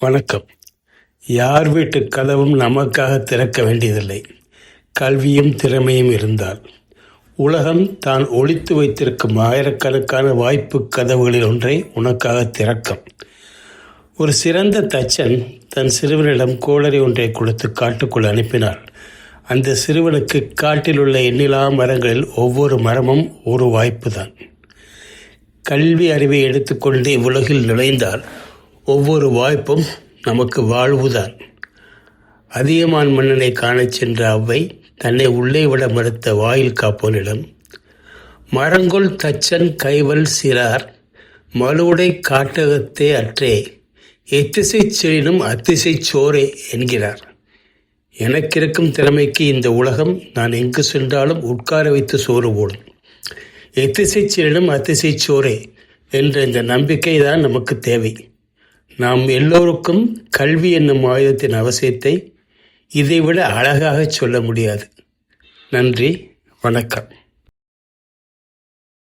வணக்கம். யார் வீட்டு கதவும் நமக்காக திறக்க வேண்டியதில்லை. கல்வியும் திறமையும் இருந்தால். உலகம் தான் ஒழித்து வைத்திருக்கும் ஆயிரக்கணக்கான வாய்ப்பு கதவுகளில் ஒன்றை உனக்காக திறக்கும். ஒரு சிறந்த தச்சன் தன் சிறுவனிடம் கோளரி ஒன்றை கொடுத்து காட்டுக்குள் அனுப்பினார் அந்த சிறுவனுக்கு காட்டில் உள்ள எண்ணிலா மரங்களில் ஒவ்வொரு மரமும் ஒரு வாய்ப்பு தான் கல்வி அறிவை எடுத்துக்கொண்டு இவ்வுலகில் நுழைந்தால் ஒவ்வொரு வாய்ப்பும் நமக்கு வாழ்வுதான். அதியமான் மன்னனை காணச் சென்ற அவ்வை தன்னை உள்ளே விட மறுத்த வாயில் காப்போனிடம் மரங்கொள் தச்சன் கைவல் சிறார் மலுவுடை காட்டகத்தே அற்றே எத்திசை செழினும் அத்திசை சோரே என்கிறார். எனக்கிருக்கும் திறமைக்கு இந்த உலகம் நான் எங்கு சென்றாலும் உட்கார வைத்து சோறு போடும். எத்திசை செழினும் அத்திசை சோரே என்ற இந்த நம்பிக்கை தான் நமக்கு தேவை. நாம் எல்லோருக்கும் கல்வி என்னும் ஆயுதத்தின் அவசியத்தை இதைவிட அழகாக சொல்ல முடியாது. நன்றி வணக்கம்.